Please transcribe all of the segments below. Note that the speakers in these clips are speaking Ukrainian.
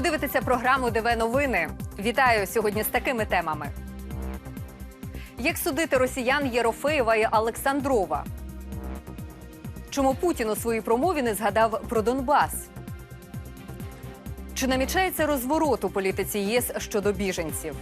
Ви дивитеся програму ДВ Новини. Вітаю сьогодні з такими темами. Як судити росіян Єрофеєва і Олександрова? Чому Путін у своїй промові не згадав про Донбас? Чи намічається розворот у політиці ЄС щодо біженців?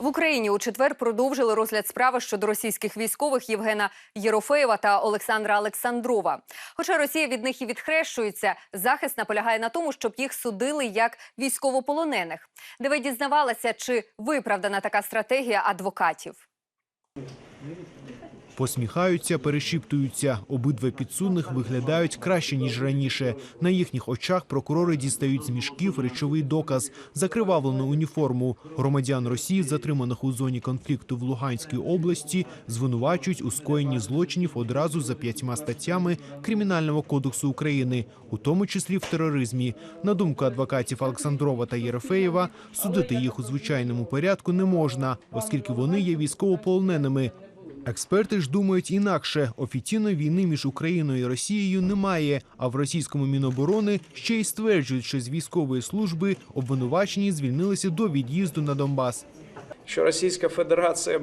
В Україні у четвер продовжили розгляд справи щодо російських військових Євгена Єрофеєва та Олександра Олександрова. Хоча Росія від них і відхрещується, захист наполягає на тому, щоб їх судили як військовополонених. Де ви дізнавалися, чи виправдана така стратегія адвокатів? Посміхаються, перешіптуються. Обидва підсудних виглядають краще ніж раніше. На їхніх очах прокурори дістають з мішків речовий доказ, закривавлену уніформу. Громадян Росії, затриманих у зоні конфлікту в Луганській області, звинувачують у скоєнні злочинів одразу за п'ятьма статтями Кримінального кодексу України, у тому числі в тероризмі. На думку адвокатів Олександрова та Єрофеєва, судити їх у звичайному порядку не можна, оскільки вони є військовополоненими. Експерти ж думають інакше. Офіційної війни між Україною і Росією немає. А в російському міноборони ще й стверджують, що з військової служби обвинувачені звільнилися до від'їзду на Донбас. що Російська Федерація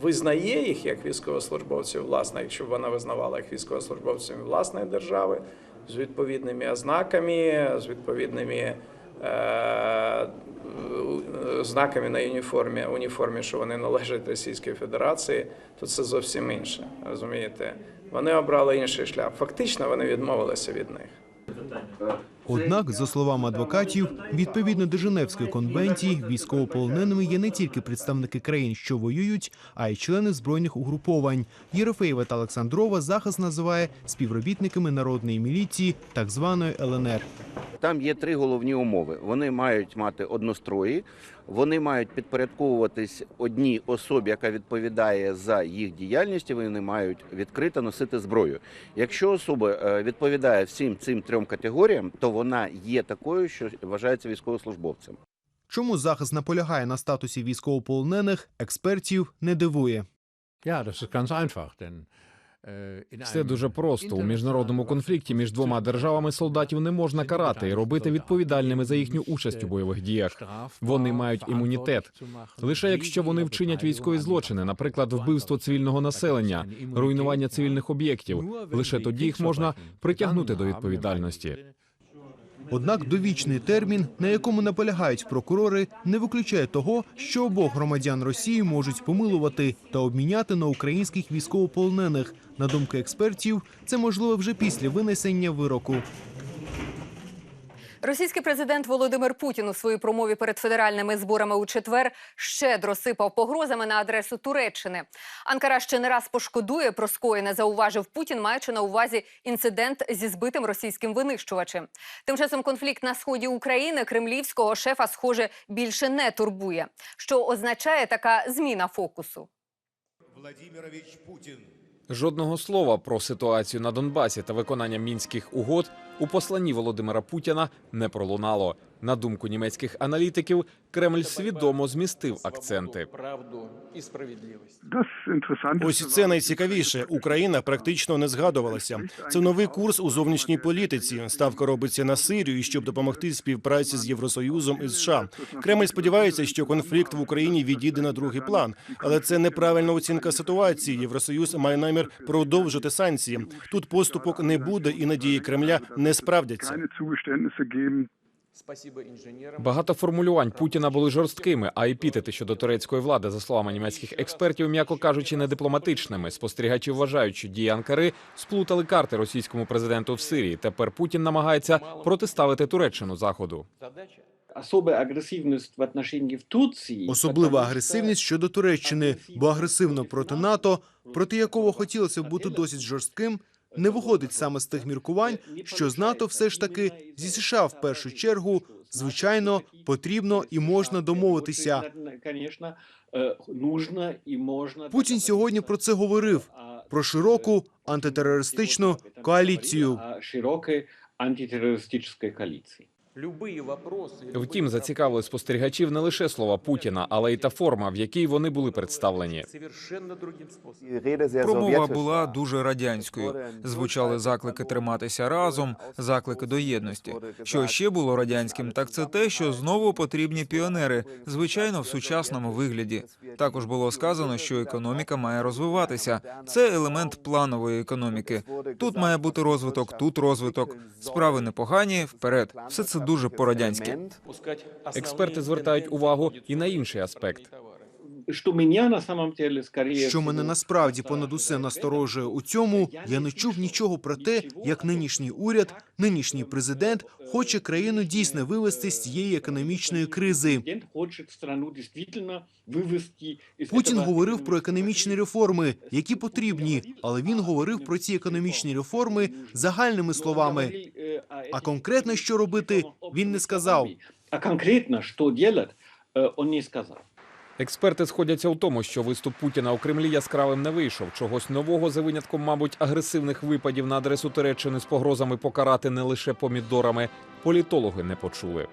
визнає їх як військовослужбовців, власне, якщо б вона визнавала їх військовослужбовцями власної держави, з відповідними ознаками, з відповідними е, знаками на уніформі, уніформі, що вони належать Російській Федерації, то це зовсім інше. Розумієте? Вони обрали інший шлях. Фактично вони відмовилися від них. Однак, за словами адвокатів, відповідно до Женевської конвенції, військовополоненими є не тільки представники країн, що воюють, а й члени збройних угруповань. Єрофеєва та Олександрова захист називає співробітниками народної міліції, так званої ЛНР. Там є три головні умови. Вони мають мати однострої, вони мають підпорядковуватись одній особі, яка відповідає за їх діяльність, і вони мають відкрито носити зброю. Якщо особа е, відповідає всім цим трьом категоріям, то вона є такою, що вважається військовослужбовцем. Чому захист наполягає на статусі військовополонених, експертів не дивує. Denn äh, Все дуже просто. У міжнародному конфлікті між двома державами солдатів не можна карати і робити відповідальними за їхню участь у бойових діях. Вони мають імунітет. Лише якщо вони вчинять військові злочини, наприклад, вбивство цивільного населення, руйнування цивільних об'єктів, лише тоді їх можна притягнути до відповідальності. Однак довічний термін, на якому наполягають прокурори, не виключає того, що обох громадян Росії можуть помилувати та обміняти на українських військовополонених. На думку експертів, це можливо вже після винесення вироку. Російський президент Володимир Путін у своїй промові перед федеральними зборами у четвер щедро сипав погрозами на адресу Туреччини. Анкара ще не раз пошкодує про скоєне, зауважив Путін, маючи на увазі інцидент зі збитим російським винищувачем. Тим часом конфлікт на сході України кремлівського шефа, схоже, більше не турбує, що означає така зміна фокусу. Владимирович Путин. Жодного слова про ситуацію на Донбасі та виконання мінських угод у посланні Володимира Путіна не пролунало. На думку німецьких аналітиків, Кремль свідомо змістив акценти. Ось це найцікавіше. Україна практично не згадувалася. Це новий курс у зовнішній політиці. Ставка робиться на Сирію, щоб допомогти співпраці з Євросоюзом і США. Кремль сподівається, що конфлікт в Україні відійде на другий план, але це неправильна оцінка ситуації. Євросоюз має намір продовжити санкції. Тут поступок не буде, і надії Кремля не справдяться. Спасибо інженерам. Багато формулювань Путіна були жорсткими, а епітети щодо турецької влади, за словами німецьких експертів, м'яко кажучи, не дипломатичними. Спостерігачі вважають, що дії Анкари сплутали карти російському президенту в Сирії. Тепер Путін намагається протиставити Туреччину заходу. Особлива агресивність щодо Туреччини, бо агресивно проти НАТО, проти якого хотілося б бути досить жорстким, не виходить саме з тих міркувань, що з НАТО все ж таки зі США в першу чергу, звичайно, потрібно і можна домовитися. Путін сьогодні про це говорив про широку антитерористичну коаліцію. Широкої антитерористичної антитеррористической коалиции. Любые вопросы... любые Втім, зацікавили спостерігачів не лише слова Путіна, але й та форма, в якій вони були представлені. Совершенно другим способом. Промова була дуже радянською. Звучали заклики триматися разом, заклики до єдності. Що ще було радянським, так це те, що знову потрібні піонери, звичайно, в сучасному вигляді. Також було сказано, що економіка має розвиватися. Це елемент планової економіки. Тут має бути розвиток, тут розвиток. Справи непогані, вперед. Все це дуже по-радянськи. Пускать Експерти звертають увагу і на інший аспект Що мене всего, насправді понад усе насторожує у цьому, я не чув нічого про те, як нинішній уряд, нинішній президент хоче країну дійсно вивести з цієї економічної кризи. Президент хочет страну действительно вывести из Путін этого говорив про экономического економічні реформи, які потрібні, але він говорив про ці економічні реформи загальними Но словами. говорил, э, о А этих конкретно, що робити, він не сказав. А конкретно, что делать, э, он не сказал. Експерти сходяться у тому, що виступ Путіна у Кремлі яскравим не вийшов. Чогось нового за винятком, мабуть, агресивних випадів на адресу Туреччини з погрозами покарати не лише помідорами. Політологи не почули.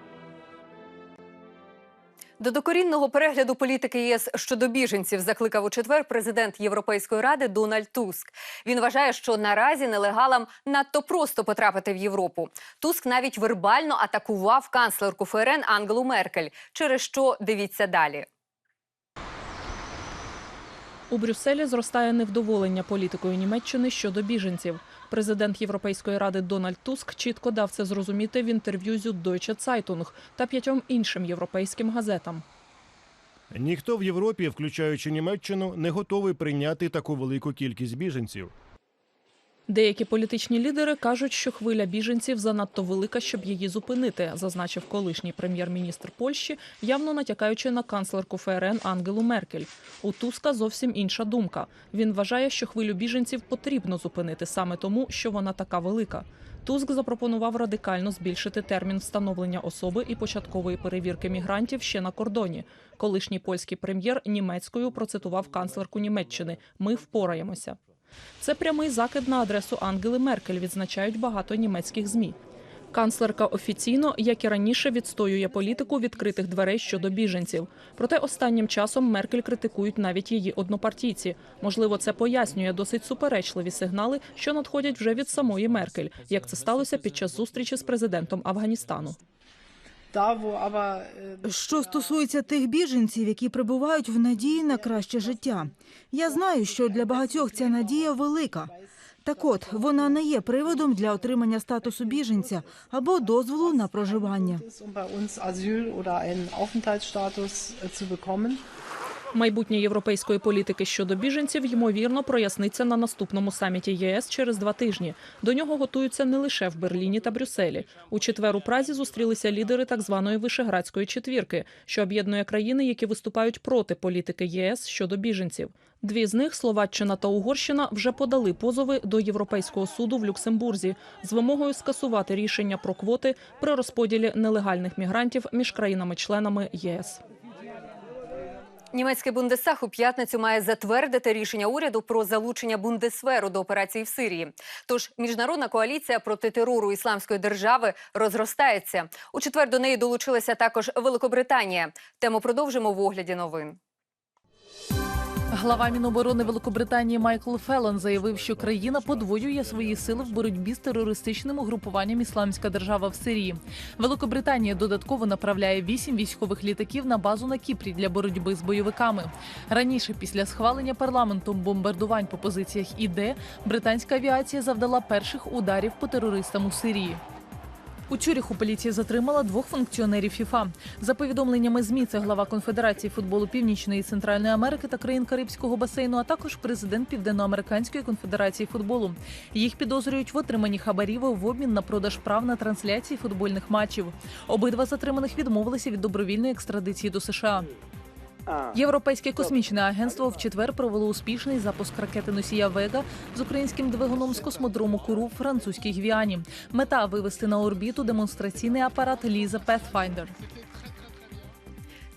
До докорінного перегляду політики ЄС щодо біженців закликав у четвер президент Європейської ради Дональд Туск. Він вважає, що наразі нелегалам надто просто потрапити в Європу. Туск навіть вербально атакував канцлерку ФРН Ангелу Меркель, через що дивіться далі. У Брюсселі зростає невдоволення політикою Німеччини щодо біженців. Президент Європейської ради Дональд Туск чітко дав це зрозуміти в інтерв'ю зю Deutsche Zeitung та п'ятьом іншим європейським газетам. Ніхто в Європі, включаючи Німеччину, не готовий прийняти таку велику кількість біженців. Деякі політичні лідери кажуть, що хвиля біженців занадто велика, щоб її зупинити, зазначив колишній прем'єр-міністр Польщі, явно натякаючи на канцлерку ФРН Ангелу Меркель. У Туска зовсім інша думка. Він вважає, що хвилю біженців потрібно зупинити саме тому, що вона така велика. Туск запропонував радикально збільшити термін встановлення особи і початкової перевірки мігрантів ще на кордоні. Колишній польський прем'єр німецькою процитував канцлерку Німеччини: Ми впораємося. Це прямий закид на адресу Ангели Меркель, відзначають багато німецьких змі. Канцлерка офіційно, як і раніше, відстоює політику відкритих дверей щодо біженців. Проте останнім часом Меркель критикують навіть її однопартійці. Можливо, це пояснює досить суперечливі сигнали, що надходять вже від самої Меркель, як це сталося під час зустрічі з президентом Афганістану. Що стосується тих біженців, які прибувають в надії на краще життя, я знаю, що для багатьох ця надія велика. Так от, вона не є приводом для отримання статусу біженця або дозволу на проживання. Майбутнє європейської політики щодо біженців ймовірно проясниться на наступному саміті ЄС через два тижні. До нього готуються не лише в Берліні та Брюсселі. У четвер у Празі зустрілися лідери так званої вишеградської четвірки, що об'єднує країни, які виступають проти політики ЄС щодо біженців. Дві з них Словаччина та Угорщина вже подали позови до Європейського суду в Люксембурзі з вимогою скасувати рішення про квоти при розподілі нелегальних мігрантів між країнами-членами ЄС. Німецький Бундестаг у п'ятницю має затвердити рішення уряду про залучення Бундесверу до операції в Сирії. Тож міжнародна коаліція проти терору ісламської держави розростається. У четвер до неї долучилася також Великобританія. Тему продовжимо в огляді новин. Глава Міноборони Великобританії Майкл Феллон заявив, що країна подвоює свої сили в боротьбі з терористичним угрупуванням Ісламська держава в Сирії. Великобританія додатково направляє вісім військових літаків на базу на Кіпрі для боротьби з бойовиками. Раніше, після схвалення парламентом бомбардувань по позиціях ІД, британська авіація завдала перших ударів по терористам у Сирії. У Цюріху поліція затримала двох функціонерів ФІФА. За повідомленнями ЗМІ, це глава Конфедерації футболу Північної і Центральної Америки та країн Карибського басейну, а також президент Південноамериканської конфедерації футболу. Їх підозрюють в отриманні хабарів в обмін на продаж прав на трансляції футбольних матчів. Обидва затриманих відмовилися від добровільної екстрадиції до США. Європейське космічне агентство в четвер провело успішний запуск ракети носія Вега з українським двигуном з космодрому Куру в французькій Гвіані. Мета вивести на орбіту демонстраційний апарат Ліза Pathfinder.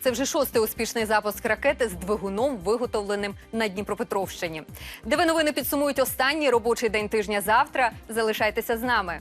Це вже шостий успішний запуск ракети з двигуном, виготовленим на Дніпропетровщині. Де ви новини підсумують останній робочий день тижня завтра. Залишайтеся з нами.